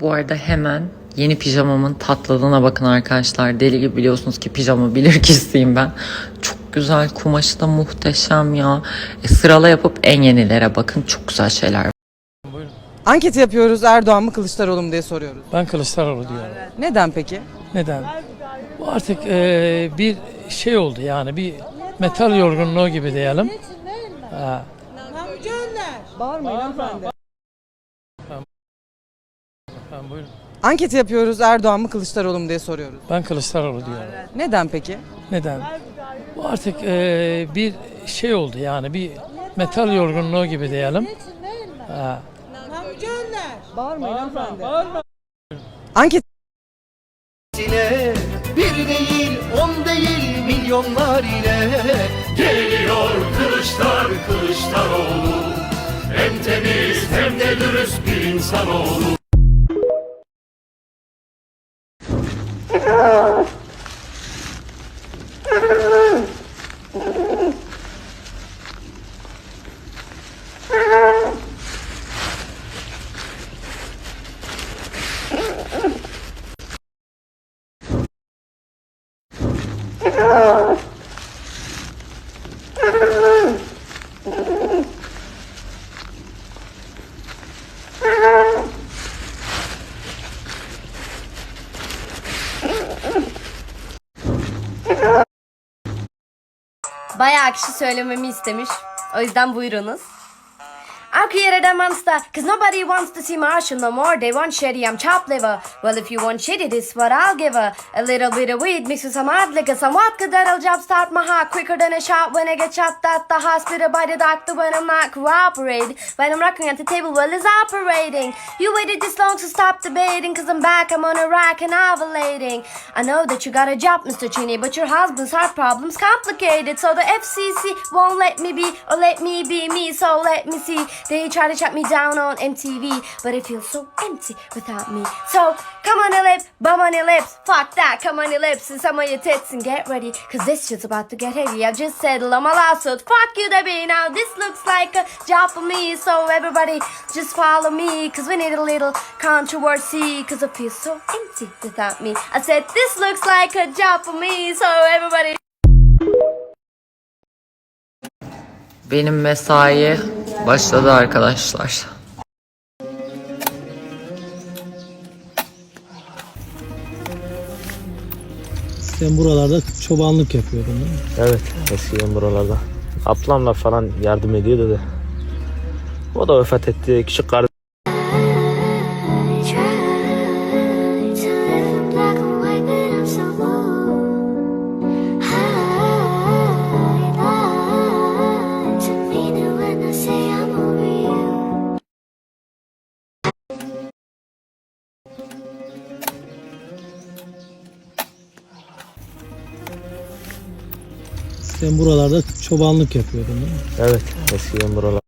Bu arada hemen yeni pijamamın tatlılığına bakın arkadaşlar. Deli gibi biliyorsunuz ki pijama bilir kişisiyim ben. Çok güzel kumaşı da muhteşem ya. E, sırala yapıp en yenilere bakın. Çok güzel şeyler var. Anket yapıyoruz Erdoğan mı Kılıçdaroğlu mu diye soruyoruz. Ben Kılıçdaroğlu diyorum. Neden peki? Neden? Bu artık eee, bir şey oldu yani bir metal yorgunluğu gibi diyelim. Ha, Bağırmayın hanımefendi. Ben, buyurun. Anket yapıyoruz Erdoğan mı Kılıçdaroğlu mu diye soruyoruz. ben Kılıçdaroğlu diyorum. Neden peki? Neden? Bu artık eee, bir şey oldu yani bir metal yorgunluğu gibi diyelim. Ha, Bağırmayın hanımefendi. Anket ile Bir değil on değil milyonlar ile Geliyor kılıçlar Kılıçdaroğlu Hem temiz hem de dürüst bir Oh. Bayağı kişi söylememi istemiş. O yüzden buyurunuz. I created a monster, cause nobody wants to see Marshall no more. They want shitty, I'm chopped liver. Well, if you want shitty, this what I'll give her. A little bit of weed mixed with some hot liquor, some vodka that'll jumpstart my heart quicker than a shot when I get shot at the hospital by the doctor when I'm not cooperating. When I'm rocking at the table while it's operating. You waited this long, so stop debating, cause I'm back, I'm on a rack and ovulating. I know that you got a job, Mr. Cheney, but your husband's heart problem's complicated. So the FCC won't let me be, or let me be me, so let me see. They try to shut me down on MTV, but it feels so empty without me. So come on your lips, bum on your lips, fuck that, come on your lips and some of your tits and get ready, cause this shit's about to get heavy. I've just settled on my lawsuit, fuck you, Debbie. Now this looks like a job for me, so everybody just follow me, cause we need a little controversy, cause it feels so empty without me. I said this looks like a job for me, so everybody. Benim mesai başladı arkadaşlar. Sen buralarda çobanlık yapıyordun değil mi? Evet eskiden buralarda. Ablamla falan yardım ediyordu da. O da vefat etti. Küçük kardeşim Sen buralarda çobanlık yapıyordun değil mi? Evet eskiden buralarda.